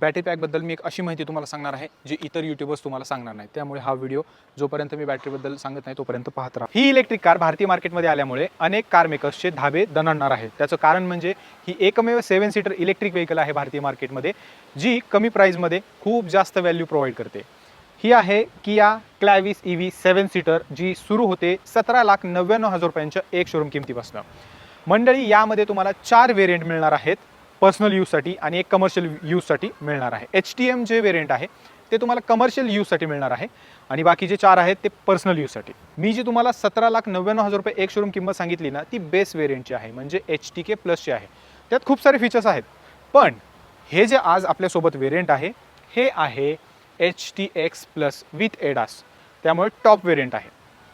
Battery पॅकबद्दल मी एक अशी माहिती तुम्हाला सांगणार आहे जी इतर युट्यूबर्स तुम्हाला सांगणार नाही त्यामुळे हा व्हिडिओ जोपर्यंत मी बॅटरीबद्दल सांगत नाही तोपर्यंत पाहत राहा. ही इलेक्ट्रिक कार भारतीय मार्केटमध्ये आल्यामुळे अनेक कार मेकर्सचे धाबे दणाणणार आहे त्याचं कारण म्हणजे ही एकमेव सेवन सीटर इलेक्ट्रिक व्हेकल आहे भारतीय मार्केटमध्ये जी कमी प्राईजमध्ये खूप जास्त व्हॅल्यू प्रोव्हाइड करते. ही आहे Kia Clavis E V seven seater जी सुरू होते सतरा लाख नव्याण्णव हजार रुपयांच्या एक शोरूम किमतीपासून. मंडळी यामध्ये तुम्हाला चार व्हेरियंट मिळणार आहेत. पर्सनल यूजसाठी आणि एक कमर्शियल यूजसाठी मिळणार आहे. एच टी एम जे वेरियंट आहे ते तुम्हाला कमर्शियल यूजसाठी मिळणार आहे. आणि बाकी जे चार आहेत ते पर्सनल यूजसाठी मी जी तुम्हाला सतरा लाख नव्याण्णव हजार रुपये एक शोरूम किंमत सांगितली ना ती बेस वेरियंटची आहे. म्हणजे एच टी के प्लसची आहे. त्यात खूप सारे फीचर्स आहेत. पण हे जे आज आपल्यासोबत वेरियंट आहे हे आहे H T X plus with ADAS त्यामुळे टॉप वेरियंट आहे.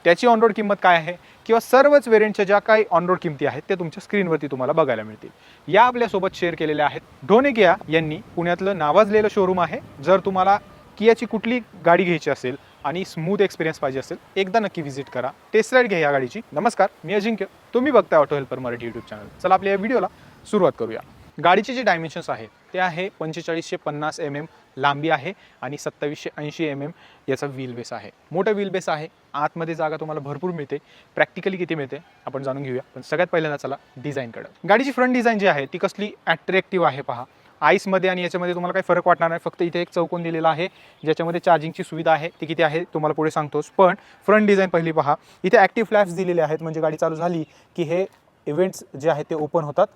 त्याची ऑनरोड किंमत काय आहे? किंवा सर्वच व्हेरियंटच्या ज्या काही ऑनरोड किमती आहेत त्या तुमच्या स्क्रीनवरती तुम्हाला बघायला मिळतील. या आपल्यासोबत शेअर केलेल्या आहेत ढोनेगिया यांनी. पुण्यातलं नावाजलेलं शोरूम आहे. जर तुम्हाला कियाची कुठली गाडी घ्यायची असेल आणि स्मूथ एक्सपिरियन्स पाहिजे असेल एकदा नक्की व्हिजिट करा. टेस्ट राईड घ्या या गाडीची. नमस्कार मी अजिंक्य. तुम्ही बघताय auto helper Marathi YouTube channel चला आपल्या या व्हिडिओला सुरुवात करूया. गाडीचे जे डायमेन्शन्स आहेत ते आहे पंचेचाळीसशे पन्नास एम एम लांबी आहे आणि सत्तावीसशे ऐंशी एम एम याचा व्हील बेस आहे. मोठं व्हील बेस आहे. आतमध्ये जागा तुम्हाला भरपूर मिळते. प्रॅक्टिकली किती मिळते? आपण जाणून घेऊया. पण सगळ्यात पहिल्यांदा चला डिझाईनकडे गाडीची फ्रंट डिझाईन जी आहे ती कसली ॲट्रॅक्टिव्ह आहे पहा. आईसमध्ये आणि याच्यामध्ये तुम्हाला काही फरक वाटणार नाही. फक्त इथे एक चौकोन दिलेला आहे. ज्याच्यामध्ये चार्जिंगची सुविधा आहे. ती किती आहे? तुम्हाला पुढे सांगतोच. पण फ्रंट डिझाईन पहिली पहा. इथे ॲक्टिव्ह फ्लॅप्स दिलेले आहेत. म्हणजे गाडी चालू झाली की हे इव्हेंट्स जे आहेत ते ओपन होतात.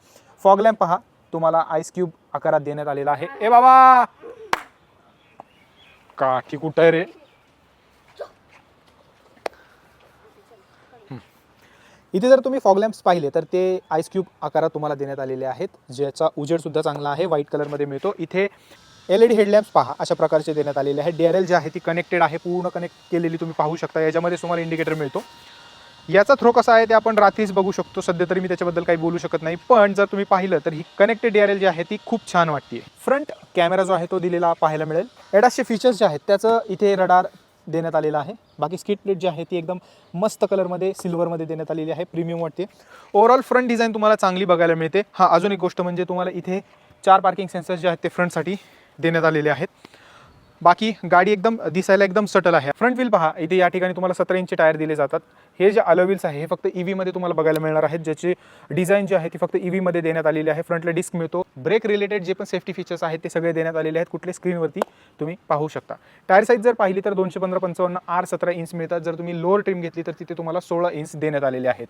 फॉग लॅम्प पहा. तुम्हाला आईस क्यूब आकारात देण्यात आलेला आहे. ए बाबा! काठी कुठं आहे रे? इथे जर तुम्ही फॉग लॅम्प्स पाहिले तर ते आईस क्यूब आकारात तुम्हाला देण्यात आलेले आहेत ज्याचा उजेड सुद्धा चांगला आहे व्हाईट कलरमध्ये मिळतो. इथे एल ई डी हेडलॅम्प्स पहा अशा प्रकारचे देण्यात आलेले आहे डी आर एल जे आहे ती कनेक्टेड आहे पूर्ण कनेक्ट केलेली तुम्ही पाहू शकता. याच्यामध्ये तुम्हाला इंडिकेटर मिळतो. याचा थ्रो कसा आहे ते आपण रात्रीच बघू शकतो. सध्या तरी मी त्याच्याबद्दल काही बोलू शकत नाही. पण जर तुम्ही पाहिलं तर ही कनेक्टेड डी आर एल जी आहे ती खूप छान वाटते फ्रंट कॅमेरा जो आहे तो दिलेला पाहायला मिळेल. एडासचे फीचर्स जे आहेत त्याचं इथे रडार देण्यात आलेलं आहे. बाकी स्किट प्लेट जी आहे ती एकदम मस्त कलरमध्ये सिल्वरमध्ये देण्यात आलेली आहे. प्रीमियम वाटते. ओव्हरऑल फ्रंट डिझाईन तुम्हाला चांगली बघायला मिळते. हा अजून एक गोष्ट म्हणजे तुम्हाला इथे चार पार्किंग सेन्सर्स जे आहेत ते फ्रंटसाठी देण्यात आलेले आहेत. बाकी गाडी एकदम दिसायला एकदम सटल आहे. फ्रंट व्हील पहा इथे या ठिकाणी तुम्हाला सतरा इंचचे टायर दिले जातात. हे जे अलो व्हील्स आहे हे फक्त ई तुम्हाला बघायला मिळणार आहेत. ज्याची डिझाईन जी आहे ती फक्त ई देण्यात आलेली आहे. फ्रंटला डिस्क मिळतो. ब्रेक रिलेटेड जे पण सेफ्टी फीचर्स आहेत ते सगळे देण्यात आलेले आहेत. कुठल्या स्क्रीनवरती तुम्ही पाहू शकता. टायर साईज जर पाहिली तर दोनशे पंधरा पंचावन्न आर सतरा इंच मिळतात. जर तुम्ही लोअर ट्रिम घेतली तर तिथे तुम्हाला सोळा इंच देण्यात आलेले आहेत.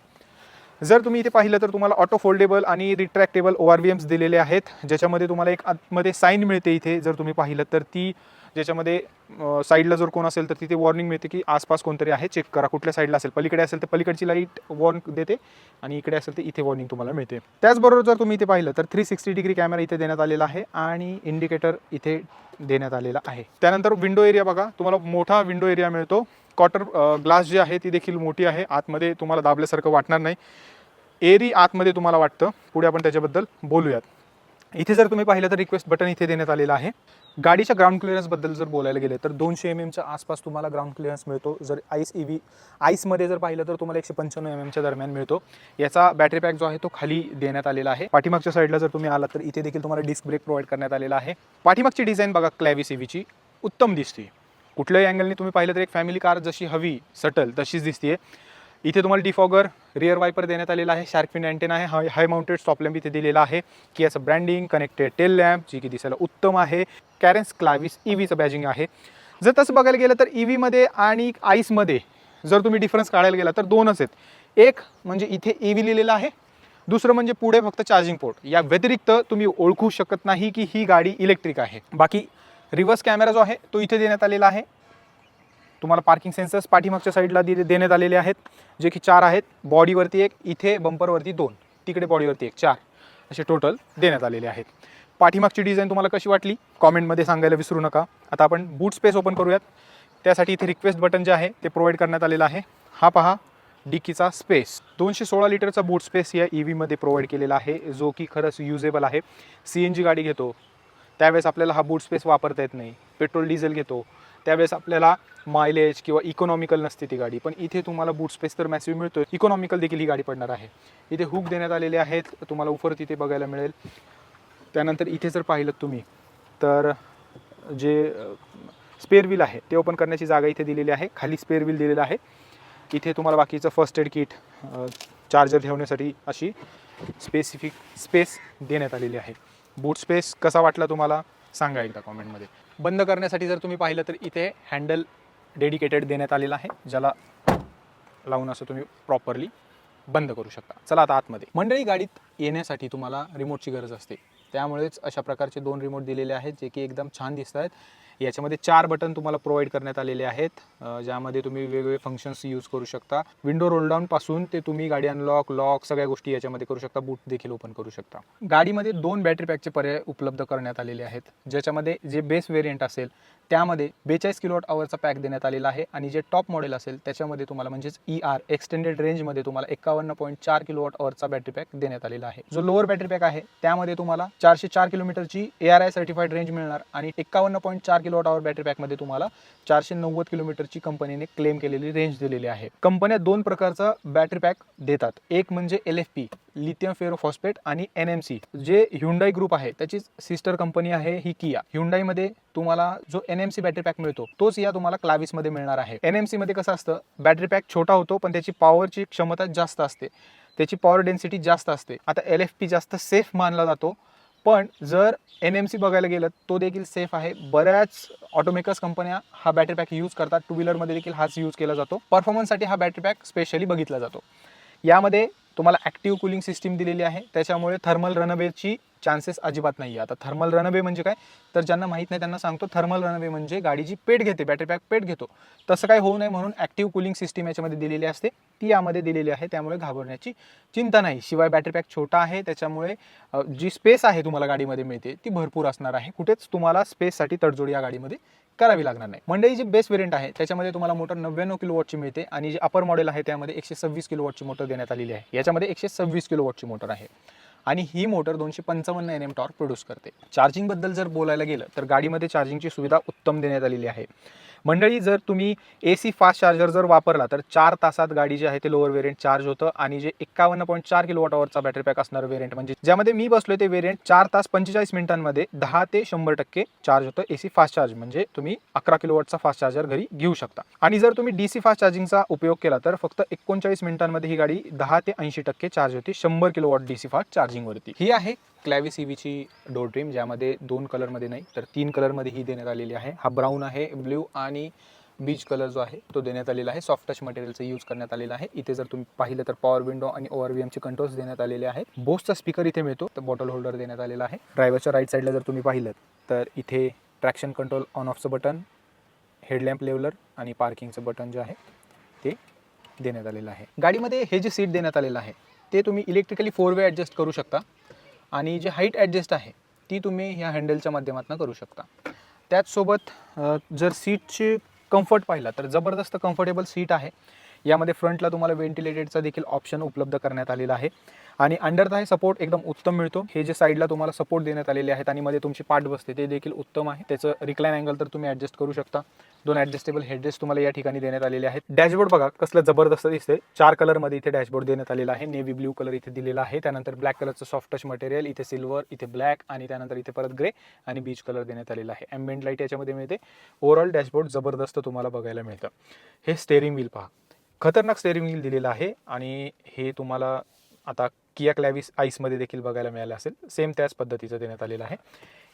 जर तुम्ही इथे पाहिलं तर तुम्हाला ऑटो फोल्डेबल आणि retractable O R V Ms दिलेले आहेत. ज्याच्यामध्ये तुम्हाला एक आतमध्ये साईन मिळते इथे. जर तुम्ही पाहिलं तर ती ज्याच्यामध्ये साईडला जर कोण असेल तर तिथे वॉर्निंग मिळते की आसपास कोणतरी आहे. चेक करा. कुठल्या साईडला असेल. पलीकडे असेल तर पलीकडची लाइट वॉर्न देते आणि इकडे असेल तर इथे वॉर्निंग तुम्हाला मिळते. त्याचबरोबर जर तुम्ही इथे पाहिलं तर थ्री सिक्स्टी डिग्री कॅमेरा इथे देण्यात आलेला आहे आणि इंडिकेटर इथे देण्यात आलेला आहे. त्यानंतर विंडो एरिया बघा. तुम्हाला मोठा विंडो एरिया मिळतो. क्वार्टर ग्लास जी आहे ती देखील मोठी आहे. आतमध्ये तुम्हाला दाबल्यासारखं वाटणार नाही. एरी आतमध्ये तुम्हाला वाटतं. पुढे आपण त्याच्याबद्दल बोलूयात. इथे जर तुम्ही पाहिलं तर रिक्वेस्ट बटन इथे देण्यात आलेलं आहे. गाडीच्या ग्राउंड क्लिअरन्सबद्दल जर बोलायला गेले तर दोनशे एम एमच्या आसपास तुम्हाला ग्राउंड क्लिअरन्स मिळतो. जर आईस ई व्ही आईसमध्ये जर पाहिलं तर तुम्हाला एकशे पंच्याण्णव एम एमच्या दरम्यान मिळतो. याचा बॅटरी पॅक जो आहे तो खाली देण्यात आलेला आहे. पाठीमागच्या साईडला जर तुम्ही आलात तर इथे देखील तुम्हाला डिस्क ब्रेक प्रोव्हाइड करण्यात आलेला आहे. पाठीमागची डिझाईन बघा क्लॅव्हिस ई व्हीची उत्तम दिसते. कुठल्याही अँगलने तुम्ही पाहिलं तर एक फॅमिली कार जशी हवी सटल तशीच दिसते इथे तुम्हाला डिफॉगर रिअर वायपर देण्यात आलेला आहे. शार्कफिन अँटेना आहे. High high mounted stop lamp इथे दिलेला आहे. की याचं ब्रँडिंग कनेक्टेड टेल लॅम्प जी की दिसायला उत्तम आहे. कॅरेन्स क्लाविस ई व्हीचं बॅजिंग आहे. जर तसं बघायला गेलं तर ई व्हीमध्ये आणि आईसमध्ये जर तुम्ही डिफरन्स काढायला गेला तर दोनच आहेत. एक म्हणजे इथे ई व्ही लिहिलेलं आहे. दुसरं म्हणजे पुढे फक्त चार्जिंग पोर्ट या व्यतिरिक्त तुम्ही ओळखू शकत नाही की ही गाडी इलेक्ट्रिक आहे. बाकी रिव्हर्स कॅमेरा जो आहे तो इथे देण्यात आलेला आहे. तुम्हाला पार्किंग सेन्सर्स पाठीमागच्या साईडला दि देण्यात आलेले आहेत जे की चार आहेत. बॉडीवरती एक इथे बंपरवरती दोन तिकडे बॉडीवरती एक चार असे टोटल देण्यात आलेले आहेत. पाठीमागची डिझाईन तुम्हाला कशी वाटली? कॉमेंटमध्ये सांगायला विसरू नका. आता आपण बूट स्पेस ओपन करूयात. त्यासाठी इथे रिक्वेस्ट बटन जे आहे ते प्रोव्हाइड करण्यात आलेलं आहे. हा पहा डिकीचा स्पेस दोनशे सोळा लिटरचा बूट स्पेस या ई व्हीमध्ये प्रोव्हाइड केलेला आहे जो की खरंच युजेबल आहे. सी एन जी गाडी घेतो. त्यावेळेस आपल्याला हा बूट स्पेस वापरता येत नाही. पेट्रोल डिझेल घेतो. त्यावेळेस आपल्याला मायलेज किंवा इकॉनॉमिकल नसते ती गाडी. पण इथे तुम्हाला बूट स्पेस तर मॅसिव्ह मिळतो इकॉनॉमिकल देखील ही गाडी पडणार आहे. इथे हुक देण्यात आलेले आहेत. तुम्हाला उफर तिथे बघायला मिळेल. त्यानंतर इथे जर पाहिलं तुम्ही तर जे स्पेअर व्हील आहे ते ओपन करण्याची जागा इथे दिलेली आहे. खाली स्पेअर व्हील दिलेलं आहे. इथे तुम्हाला बाकीचं फर्स्ट एड किट चार्जर ठेवण्यासाठी अशी स्पेसिफिक स्पेस देण्यात आलेली आहे. बूट स्पेस कसा वाटला तुम्हाला? सांगा एकदा कॉमेंटमध्ये बंद करण्यासाठी जर तुम्ही पाहिलं तर इथे हँडल डेडिकेटेड देण्यात आलेलं आहे ज्याला लावून असं तुम्ही प्रॉपरली बंद करू शकता. चला आता आतमध्ये. मंडळी गाडीत येण्यासाठी तुम्हाला रिमोटची गरज असते. त्यामुळेच अशा प्रकारचे दोन रिमोट दिलेले आहेत जे की एकदम छान दिसत आहेत याच्यामध्ये चार बटन तुम्हाला प्रोव्हाइड करण्यात आलेले आहेत ज्यामध्ये तुम्ही वेगवेगळे फंक्शन्स यूज करू शकता. विंडो रोलडाऊन पासून ते तुम्ही गाडी अनलॉक लॉक सगळ्या गोष्टी याच्यामध्ये करू शकता बूट देखील ओपन करू शकता. गाडीमध्ये दोन बॅटरी पॅकचे पर्याय उपलब्ध करण्यात आलेले आहेत ज्याच्यामध्ये जे बेस वेरियंट असेल त्यामध्ये बेचाळीस किलोवॉट आवरचा पॅक देण्यात आलेला आहे आणि जे टॉप मॉडेल असेल त्याच्यामध्ये तुम्हाला म्हणजेच ई आर एक्सटेंडेड रेंजमध्ये तुम्हाला एकावन्न पॉईंट चार किलोवॉट आवरचा बॅटरी पॅक देण्यात आलेला आहे. जो लोअर बॅटरी पॅक आहे त्यामध्ये तुम्हाला चारशे चार किलोमीटरची A R I certified range मिळणार आणि एकावन्न पॉईंट चार किलोवॉट आवर बॅटरी पॅकमध्ये तुम्हाला चारशे नव्वद किलोमीटरची कंपनीने क्लेम केलेली रेंज दिलेली आहे. कंपन्या दोन प्रकारचा बॅटरी पॅक देतात. एक म्हणजे L F P lithium ferrophosphate आणि एन एम सी जे ह्युंडाई ग्रुप आहे त्याची सिस्टर कंपनी आहे ही किया ह्युंडाईमध्ये तुम्हाला जो N M C battery pack मिळतो तोच या तुम्हाला क्लावीसमध्ये मिळणार आहे. एन एम सीमध्ये कसं असतं बॅटरी पॅक छोटा होतो पण त्याची पॉवरची क्षमता जास्त असते. त्याची पॉवर डेन्सिटी जास्त असते. आता एल एफ पी जास्त सेफ मानला जातो पण जर एन एम सी बघायला गेलं तो देखील सेफ आहे. बऱ्याच ऑटोमेकर्स कंपन्या हा बॅटरी पॅक यूज करतात. टू व्हीलरमध्ये देखील हाच यूज केला जातो. परफॉर्मन्ससाठी हा बॅटरी पॅक स्पेशली बघितला जातो. यामध्ये तुम्हाला ॲक्टिव्ह कुलिंग सिस्टीम दिलेली आहे. त्याच्यामुळे थर्मल रनअवेची चान्सेस अजिबात नाही आहे आता थर्मल रनवे म्हणजे काय? तर ज्यांना माहीत नाही त्यांना सांगतो थर्मल रनवे म्हणजे गाडी जी पेट घेते बॅटरी पॅक पेट घेतो. तसं काही होऊ नये म्हणून ॲक्टिव्ह कुलिंग सिस्टीम याच्यामध्ये दिलेली असते. ती यामध्ये दिलेली आहे त्यामुळे घाबरण्याची चिंता नाही. शिवाय बॅटरी पॅक छोटा आहे त्याच्यामुळे जी स्पेस आहे तुम्हाला गाडीमध्ये मिळते ती भरपूर असणार आहे. कुठेच तुम्हाला स्पेससाठी तडजोड या गाडीमध्ये करावी लागणार नाही. मंडळी जी बेस वेरियंट आहे त्याच्यामध्ये तुम्हाला मोटर नव्याण्णव किलो वॉटची मिळते आणि जी अपर मॉडेल आहे त्यामध्ये एकशे सव्वीस किलो वॉटची मोटर देण्यात आलेली आहे. याच्यामध्ये एकशे सव्वीस किलो वॉटची मोटर आहे. आणि ही मोटर दोनशे पंचावन्न एन एम टॉर्क प्रोड्यूस करते. चार्जिंगबद्दल जर बोलायला गेलं तर गाडीमध्ये चार्जिंगची सुविधा उत्तम देण्यात आलेली आहे. मंडळी जर तुम्ही ए सी फास्ट चार्जर जर वापरला तर चार तासात गाडी जी आहे ते लोअर वेरियंट चार्ज होतं आणि जे एकावन्न पॉईंट चार किलो वॉटवरचा बॅटरी पॅक असणारं वेरियंट म्हणजे ज्यामध्ये मी बसलोय ते वेरियंट चार तास पंचेचाळीस मिनिटांमध्ये दहा ते शंभर टक्के चार्ज होतं ए सी फास्ट चार्ज म्हणजे तुम्ही अकरा किलो वॉटचा फास्ट चार्जर घरी घेऊ शकता. आणि जर तुम्ही डी सी फास्ट चार्जिंगचा उपयोग केला तर फक्त एकोणचाळीस मिनिटांमध्ये ही गाडी दहा ते ऐंशी टक्के चार्ज होती शंभर kilo watt D C fast चार्जिंगवरती ही आहे क्लॅविस ईव्हीची डोर ड्रीम ज्यामध्ये दोन कलरमध्ये नाही तर तीन कलरमध्ये ही देण्यात आलेली आहे. हा ब्राऊन आहे ब्ल्यू आणि बीच कलर जो आहे तो देण्यात आलेला आहे. सॉफ्ट टच मटेरियलचा यूज करण्यात आलेला आहे. इथे जर तुम्ही पाहिलं तर पॉवर विंडो आणि ओव्हर व्ही एमचे कंट्रोल्स देण्यात आलेले आहेत बोसचा स्पीकर इथे मिळतो तर बॉटल होल्डर देण्यात आलेला आहे. ड्रायव्हरच्या राईट साईडला जर तुम्ही पाहिलं तर इथे ट्रॅक्शन कंट्रोल ऑन ऑफचं बटन हेडलॅम्प लेवलर आणि पार्किंगचं बटन जे आहे ते देण्यात आलेलं आहे. गाडीमध्ये हे जे सीट देण्यात आलेलं आहे ते तुम्ही इलेक्ट्रिकली फोर वे ॲडजस्ट करू शकता. आणि जे हाईट ॲडजस्ट आहे ती तुम्ही ह्या हँडलच्या माध्यमातून करू शकता. त्याचसोबत जर सीटची कम्फर्ट पाहिला तर जबरदस्त कम्फर्टेबल सीट आहे. यामध्ये फ्रंटला तुम्हाला व्हेंटिलेटेडचा देखील ऑप्शन उपलब्ध करण्यात आलेला आहे. आणि अंडर हे सपोर्ट एकदम उत्तम मिळतो. हे जे साईडला तुम्हाला सपोर्ट देण्यात आलेले आहेत आणि मध्ये तुमची पाठ बसते ते देखील उत्तम आहे. त्याचं रिक्लाईन अँगल तर तुम्ही ॲडजस्ट करू शकता. दोन ॲडजस्टेबल हेडरेस्ट तुम्हाला या ठिकाणी देण्यात आलेले आहेत. डॅशबोर्ड बघा कसलं जबरदस्त दिसते चार कलरमध्ये इथे डॅशबोर्ड देण्यात आलेला आहे. नेव्ही ब्ल्यू कलर इथे दिलेला आहे. त्यानंतर ब्लॅक कलरचं सॉफ्ट टच मटेरियल इथे सिल्वर इथे ब्लॅक आणि त्यानंतर इथे परत ग्रे आणि बीच कलर देण्यात आलेला आहे. एम्बेंट लाइट याच्यामध्ये मिळते. ओव्हरऑल डॅशबोर्ड जबरदस्त तुम्हाला बघायला मिळतं. हे स्टेअरिंग व्हील पहा. खतरनाक स्टेअरिंग व्हील दिलेलं आहे आणि हे तुम्हाला आता किया क्लॅविस आईसमध्ये देखील बघायला मिळालं असेल. सेम त्याच पद्धतीचं देण्यात आलेलं आहे.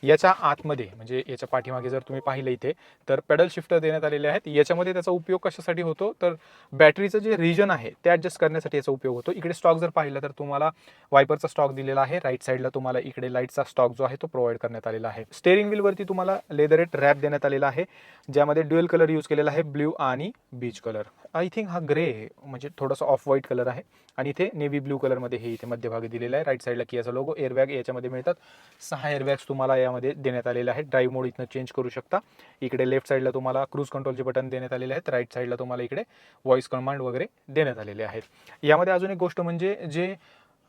याच्या आतमध्ये म्हणजे याच्या पाठीमागे जर तुम्ही पाहिलं इथे तर पेडल शिफ्टर देण्यात आलेले आहेत. याच्यामध्ये त्याचा उपयोग कशासाठी होतो? तर बॅटरीचं जे रिजन आहे ते ॲडजस्ट करण्यासाठी याचा उपयोग होतो. इकडे स्टॉक जर पाहिलं तर तुम्हाला वायपरचा स्टॉक दिलेला आहे. राईट साईडला तुम्हाला इकडे लाईटचा स्टॉक जो आहे तो प्रोव्हाइड करण्यात आलेला आहे. स्टेअरिंग व्हीलवरती तुम्हाला लेदरेट रॅप देण्यात आलेला आहे ज्यामध्ये ड्युएल कलर यूज केलेला आहे ब्ल्यू आणि बीच कलर आय थिंक हा ग्रे म्हणजे थोडासा ऑफ व्हाईट कलर आहे. आणि इथे नेव्ही ब्ल्यू कलरमध्ये हे इथे मध्यभागी दिलेला आहे. राईट साईडला कियाचा लोगो एअरबॅग याच्यामध्ये मिळतात. सहा एअरबॅग्स तुम्हाला या यामध्ये देण्यात आलेलं आहे. ड्राईव्ह मोड इथनं चेंज करू शकता. इकडे लेफ्ट साईडला तुम्हाला क्रूज कंट्रोलचे बटन देण्यात आलेले आहेत. राईट साईडला तुम्हाला इकडे व्हॉइस कमांड वगैरे देण्यात आलेले आहेत. यामध्ये अजून एक गोष्ट म्हणजे जे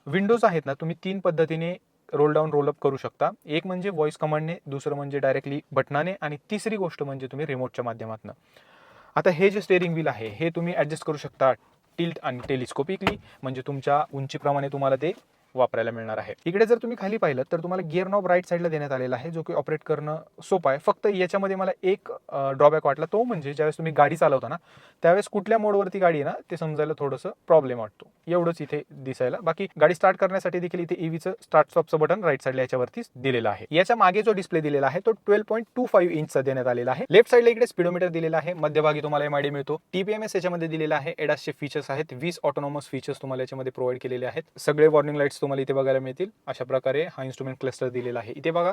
विंडोज आहेत ना तुम्ही तीन पद्धतीने रोल डाऊन रोल अप करू शकता. एक म्हणजे व्हॉइस कमांडने दुसरं म्हणजे डायरेक्टली बटनाने आणि तिसरी गोष्ट म्हणजे तुम्ही रिमोटच्या माध्यमातून. आता हे जे स्टेअरिंग व्हील आहे हे तुम्ही ॲडजस्ट करू शकता टिल्ट आणि टेलिस्कोपिकली म्हणजे तुमच्या उंचीप्रमाणे तुम्हाला ते वापरायला मिळणार आहे. इकडे जर तुम्ही खाली पाहिलं तर तुम्हाला गिअर नॉब राईट साईडला देण्यात आलेला आहे जो की ऑपरेट करणं सोपं आहे. फक्त याच्यामध्ये मला एक ड्रॉबॅक वाटला तो म्हणजे ज्यावेळेस तुम्ही गाडी चालवता ना त्यावेळेस कुठल्या मोडवरती गाडी आहे ना ते समजायला थोडंसं प्रॉब्लेम वाटतो. एवढंच इथे दिसायला. बाकी गाडी स्टार्ट करण्यासाठी देखील इथे ईव्हीचं स्टार्ट स्टॉपचं बटन राईट साईडला याच्यावरती दिलेलं आहे. याच्या मागे जो डिस्प्ले दिलेला आहे तो ट्वेल्व पॉईंट टू फाईव्ह इंचचा देण्यात आलेला आहे. लेफ्ट साईडला इकडे स्पीडोमीटर दिलेला आहे. मध्यभागी तुम्हाला एमआयडी मिळतो. टीपीएमएस याच्यामध्ये दिलेला आहे. एडासचे फीचर्स आहेत. वीस ऑटोनॉमस फीचर्स तुम्हाला याच्यामध्ये प्रोव्हाइड केलेले आहेत. सगळे वॉर्निंग लाईट्स तुम्हाला इथे बघायला मिळतील. अशा प्रकारे हा इन्स्ट्रुमेंट क्लस्टर दिलेला आहे. इथे बघा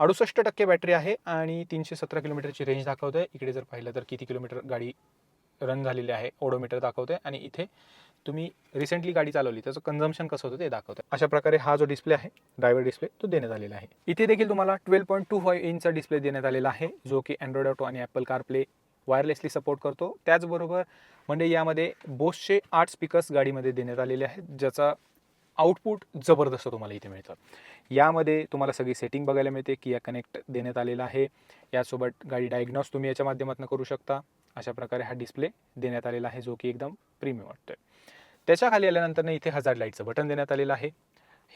अडुसष्ट टक्के बॅटरी आहे आणि तीनशे सतरा किलोमीटरची रेंज दाखवत आहे इकडे जर पाहिलं तर किती किलोमीटर गाडी रन झालेली आहे ओडोमीटर दाखवते आणि इथे तुम्ही रिसेंटली गाडी चालवली त्याचं कन्झम्पन कसं होतं ते दाखवतं अशा प्रकारे हा जो डिस्प्ले आहे ड्रायव्हर डिस्प्ले तो देण्यात आलेला आहे. इथे देखील तुम्हाला ट्वेल्व पॉईंट टू फाईव्ह इंचचा डिस्प्ले देण्यात आलेला आहे जो की अँड्रॉइड ऑटो आणि ॲपल कारप्ले वायरलेसली सपोर्ट करतो. त्याचबरोबर म्हणजे यामध्ये बोसचे आठ स्पीकर्स गाडीमध्ये देण्यात आलेले आहेत ज्याचा आउटपुट जबरदस्त तुम्हाला इथे मिळतं. यामध्ये तुम्हाला सगळी सेटिंग बघायला मिळते की या कनेक्ट देण्यात आलेला आहे. यासोबत गाडी डायग्नॉस तुम्ही याच्या माध्यमातून करू शकता. अशा प्रकारे हा डिस्प्ले देण्यात आलेला आहे जो की एकदम प्रीमियम वाटतोय. त्याच्याखाली आल्यानंतर इथे हजार लाईटचं बटन देण्यात आलेलं आहे.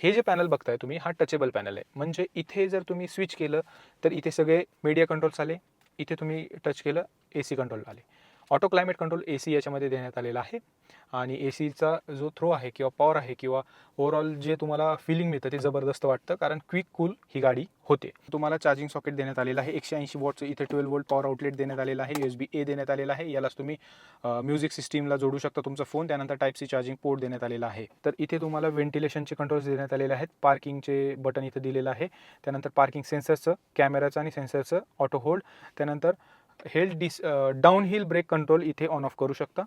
हे जे पॅनल बघताय तुम्ही हा टचेबल पॅनल आहे. म्हणजे इथे जर तुम्ही स्विच केलं तर इथे सगळे मीडिया कंट्रोल्स आले. इथे तुम्ही टच केलं ए सी कंट्रोल आले. Auto climate control A C याच्यामध्ये देण्यात आलेला आहे. आणि ए सीचा जो थ्रो आहे किंवा पॉवर आहे किंवा ओव्हरऑल जे तुम्हाला फिलिंग मिळतं ते जबरदस्त वाटतं कारण क्विक कूल ही गाडी होते. तुम्हाला चार्जिंग सॉकेट देण्यात आलेलं आहे. एकशे ऐंशी वॉटचं इथे ट्वेल्व वोल्ट पॉवर आउटलेट देण्यात आलेलं आहे. यू एस बी ए देण्यात आलेला आहे. यालाच तुम्ही म्युझिक सिस्टीमला जोडू शकता तुमचा फोन त्यानंतर टाईप सी चार्जिंग पोर्ट देण्यात आलेला आहे. तर इथे तुम्हाला व्हेंटिलेशनचे कंट्रोल्स देण्यात आलेले आहेत. पार्किंगचे बटन इथं दिलेलं आहे. त्यानंतर पार्किंग सेन्सरचं कॅमेराचं आणि सेन्सरचं ऑटो होल्ड त्यानंतर hill descent downhill brake control इथे ऑन ऑफ करू शकता.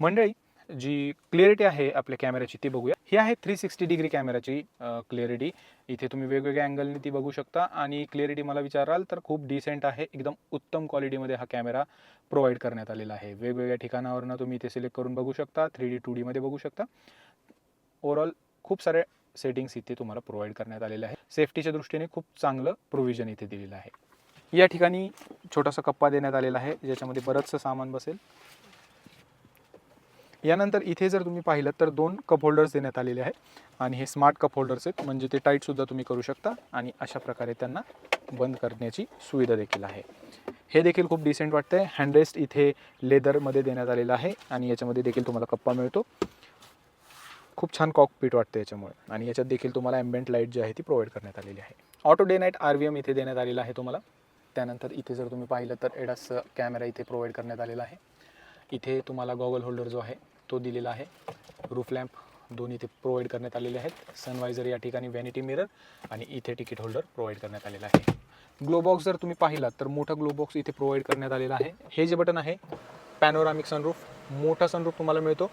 मंडळी जी क्लिअरिटी आहे आपल्या कॅमेऱ्याची ती बघूया. ही आहे थ्री सिक्स्टी डिग्री कॅमेऱ्याची क्लिअरिटी इथे तुम्ही वेगवेगळ्या अँगलने ती बघू शकता आणि क्लिअरिटी मला विचाराल तर खूप डिसेंट आहे. एकदम उत्तम क्वालिटीमध्ये हा कॅमेरा प्रोव्हाइड करण्यात आलेला आहे. वेगवेगळ्या ठिकाणावरनं तुम्ही इथे सिलेक्ट करून बघू शकता. थ्री डी टू डीमध्ये बघू शकता. ओवरऑल खूप सारे सेटिंग्स इथे तुम्हाला प्रोव्हाइड करण्यात आलेले आहे. सेफ्टीच्या दृष्टीने खूप चांगलं प्रोव्हिजन इथे दिलेलं आहे. या ठिकाणी छोटासा कप्पा देण्यात आलेला आहे ज्याच्यामध्ये बरंचसं सामान बसेल. यानंतर इथे जर तुम्ही पाहिलं तर दोन कप होल्डर्स देण्यात आलेले आहेत आणि हे स्मार्ट कप होल्डर्स आहेत म्हणजे ते टाईटसुद्धा तुम्ही करू शकता आणि अशा प्रकारे त्यांना बंद करण्याची सुविधा देखील आहे. हे देखील खूप डिसेंट वाटतं आहे हँडरेस्ट इथे लेदरमध्ये देण्यात आलेलं आहे आणि याच्यामध्ये देखील तुम्हाला कप्पा मिळतो. खूप छान कॉकपीट वाटतं याच्यामुळे आणि याच्यात देखील तुम्हाला ॲम्बियंट लाइट जी आहे ती प्रोव्हाइड करण्यात आलेली आहे. Auto day night R V M इथे देण्यात आलेला आहे तुम्हाला. त्यानंतर इथे जर तुम्ही पाहिलं तर एडास कॅमेरा इथे प्रोव्हाइड करण्यात आलेला आहे. इथे तुम्हाला गॉगल होल्डर जो आहे तो दिलेला आहे. रूफ लॅम्प दोन्ही इथे प्रोव्हाइड करण्यात आलेले आहेत. सनवायझर या ठिकाणी व्हॅनिटी मिरर आणि इथे तिकीट होल्डर प्रोव्हाइड करण्यात आलेला आहे. ग्लोबॉक्स जर तुम्ही पाहिलात तर मोठा ग्लोबॉक्स इथे प्रोव्हाइड करण्यात आलेला आहे. हे जे बटन आहे पॅनोरामिक सनरूफ मोठा सनरूफ तुम्हाला मिळतो.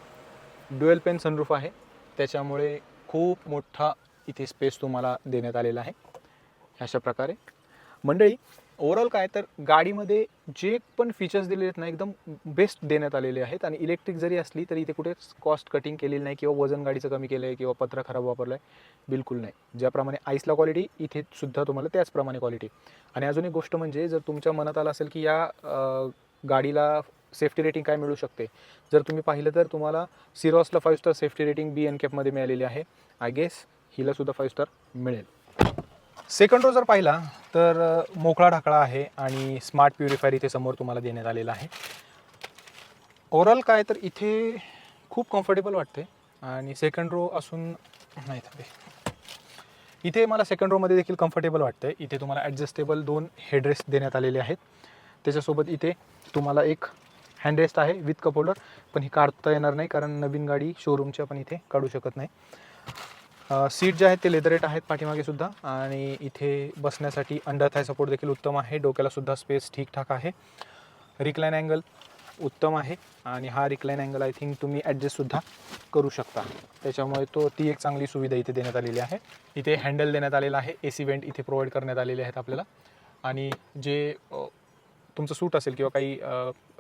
ड्युएल पेन सनरूफ आहे. त्याच्यामुळे खूप मोठा इथे स्पेस तुम्हाला देण्यात आलेला आहे. अशा प्रकारे. मंडळी ओव्हरऑल काय तर गाडीमध्ये जे पण फीचर्स दिलेले आहेत ना एकदम बेस्ट देण्यात आलेले आहेत. आणि इलेक्ट्रिक जरी असली तरी इथे कुठेच कॉस्ट कटिंग केलेली नाही किंवा वजन गाडीचं कमी केलं आहे किंवा पत्र खराब वापरलं आहे बिलकुल नाही. ज्याप्रमाणे आईसला क्वालिटी इथे सुद्धा तुम्हाला त्याचप्रमाणे क्वालिटी आणि अजून एक गोष्ट म्हणजे जर तुमच्या मनात आलं असेल की या गाडीला सेफ्टी रेटिंग काय मिळू शकते? जर तुम्ही पाहिलं तर तुम्हाला सिरॉसला five star safety rating B N कॅपमध्ये मिळालेली आहे. आय गेस हिलासुद्धा फाईव्ह स्टार मिळेल. सेकंड रो जर पाहिला तर मोकळा ढाकळा आहे आणि स्मार्ट प्युरिफायर इथे समोर तुम्हाला देण्यात आलेला आहे. ओव्हरऑल काय तर इथे खूप कम्फर्टेबल वाटते आणि सेकंड रो असून नाही थांबे इथे मला सेकंड रोमध्ये देखील कम्फर्टेबल वाटतं इथे तुम्हाला ॲडजस्टेबल दोन हेडरेस्ट देण्यात आलेले आहेत. त्याच्यासोबत इथे तुम्हाला एक हँडरेस्ट आहे विथ कप होल्डर पण ही काढता येणार नाही कारण नवीन गाडी शोरूमची आपण इथे काढू शकत नाही. सीट जे आहेत ते लेदरेट आहेत पाठीमागे सुद्धा आणि इथे बसण्यासाठी अंडर थाय सपोर्ट देखील उत्तम आहे. डोक्याला सुद्धा स्पेस ठीकठाक आहे. रिक्लाईन अँगल उत्तम आहे आणि हा रिक्लाईन अँगल आय थिंक तुम्ही ॲडजस्टसुद्धा करू शकता. त्याच्यामुळे तो ती एक चांगली सुविधा इथे देण्यात आलेली आहे. इथे हँडल देण्यात आलेला आहे. ए सी वेंट इथे प्रोव्हाइड करण्यात आलेले आहेत आपल्याला. आणि जे तुमचं सूट असेल किंवा काही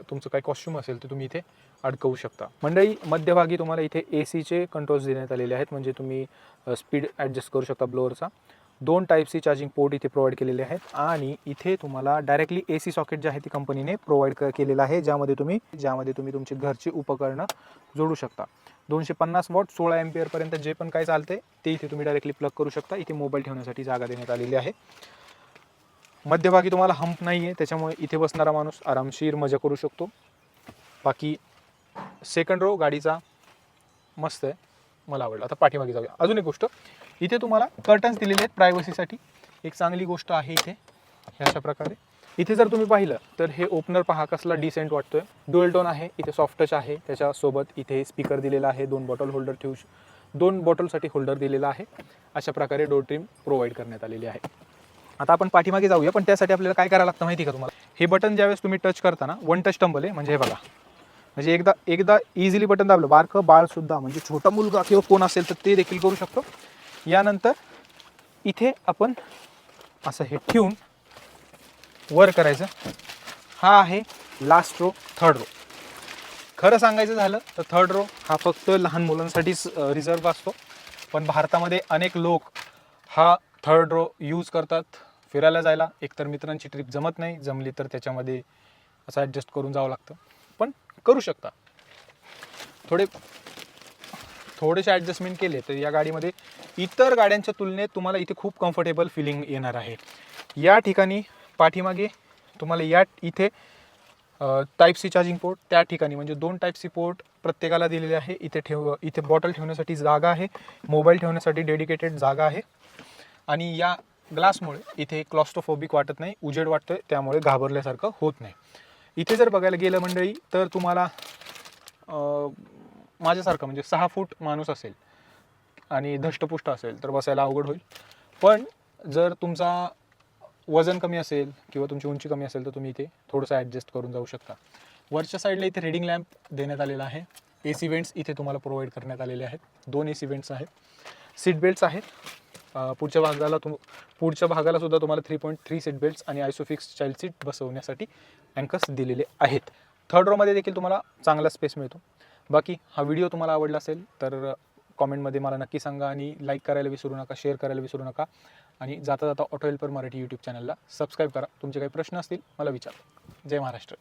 तुमचं काही कॉस्ट्युम असेल ते तुम्ही इथे अडकवू शकता. मंडळी मध्यभागी तुम्हाला इथे ए सीचे कंट्रोल्स देण्यात आलेले आहेत. म्हणजे तुम्ही स्पीड ॲडजस्ट करू शकता ब्लोअरचा दोन टाईप सी चार्जिंग पोर्ट इथे प्रोव्हाइड केलेले आहेत. आणि इथे तुम्हाला डायरेक्टली ए सी सॉकेट जे आहे ती कंपनीने प्रोव्हाइड क केलेलं आहे. ज्यामध्ये तुम्ही ज्यामध्ये तुम्ही तुमची घरची उपकरणं जोडू शकता. दोनशे पन्नास वॉट सोळा एमपीअरपर्यंत जे पण काय चालते ते इथे तुम्ही डायरेक्टली प्लग करू शकता. इथे मोबाईल ठेवण्यासाठी जागा देण्यात आलेली आहे. मध्यभागी तुम्हाला हंप नाही आहे त्याच्यामुळे इथे बसणारा माणूस आरामशीर मजा करू शकतो. बाकी सेकंड रो गाडीचा मस्त आहे मला आवडलं. आता पाठीमागे जाऊया. अजून एक गोष्ट इथे तुम्हाला कर्टन्स दिलेले आहेत प्रायव्हसीसाठी एक चांगली गोष्ट आहे इथे हे अशा प्रकारे. इथे जर तुम्ही पाहिलं तर हे ओपनर पहा कसला डिसेंट वाटतोय. डुएल टोन आहे इथे सॉफ्ट टच आहे त्याच्यासोबत इथे स्पीकर दिलेला आहे दोन बॉटल होल्डर ठेवू श- दोन बॉटलसाठी होल्डर दिलेला आहे. अशा प्रकारे डोर ट्रीम प्रोव्हाइड करण्यात आलेली आहे. आता आपण पाठीमागे जाऊया पण त्यासाठी आपल्याला काय करायला लागतं माहिती आहे का तुम्हाला? हे बटन ज्यावेळेस तुम्ही टच करता ना वन टच टंबल आहे म्हणजे हे बघा. म्हणजे एकदा एकदा इझिली बटन दाबलं बारकं बाळसुद्धा म्हणजे छोटा मुलगा किंवा कोण असेल तर ते देखील करू शकतो. यानंतर इथे आपण असं हे ठेवून वर करायचं. हा आहे लास्ट रो थर्ड रो खरं सांगायचं झालं तर थर्ड रो हा फक्त लहान मुलांसाठीच रिझर्व असतो. पण भारतामध्ये अनेक लोक हा थर्ड रो यूज करतात. फिरायला जायला एकतर मित्रांची ट्रिप जमत नाही जमली तर त्याच्यामध्ये असं ॲडजस्ट करून जावं लागतं. पण करू शकता. थोडे थोडेसे ॲडजस्टमेंट केले तर या गाडीमध्ये इतर गाड्यांच्या तुलनेत तुम्हाला इथे खूप कम्फर्टेबल फिलिंग येणार आहे. या ठिकाणी पाठीमागे तुम्हाला या इथे टाईप सी चार्जिंग पोर्ट त्या ठिकाणी म्हणजे दोन टाईप सी पोर्ट प्रत्येकाला दिलेले आहे. इथे ठेव इथे बॉटल ठेवण्यासाठी जागा आहे. मोबाईल ठेवण्यासाठी डेडिकेटेड जागा आहे. आणि या ग्लासमुळे इथे क्लॉस्ट्रोफोबिक वाटत नाही उजेड वाटतोय त्यामुळे घाबरल्यासारखं होत नाही. इथे जर बघायला गेलं मंडळी तर तुम्हाला माझ्यासारखं म्हणजे सहा फूट माणूस असेल आणि धष्टपुष्ट असेल तर बसायला अवघड होईल. पण जर तुमचा वजन कमी असेल किंवा तुमची उंची कमी असेल तर तुम्ही इथे थोडंसं ॲडजस्ट करून जाऊ शकता. वरच्या साईडला इथे रिडिंग लॅम्प देण्यात आलेला आहे. ए सी इव्हेंट्स इथे तुम्हाला प्रोव्हाइड करण्यात आलेले आहेत. दोन ए सी वेंट्स आहेत. सीट बेल्ट्स आहेत. पुढच्या भागाला तुम पुढच्या भागाला सुद्धा तुम्हाला three point three seat belts आणि आयसोफिक्स चाइल्ड सीट बसवण्यासाठी अँकर्स दिलेले आहेत. थर्ड रोमध्ये देखील तुम्हाला चांगला स्पेस मिळतो. बाकी हा व्हिडिओ तुम्हाला आवडला असेल तर कॉमेंटमध्ये मला नक्की सांगा आणि लाईक करायला विसरू नका शेअर करायला विसरू नका. आणि जाता जाता ऑटो हेल्पर मराठी यूट्यूब चॅनलला सबस्क्राईब करा. तुमचे काही प्रश्न असतील मला विचारा. जय महाराष्ट्र.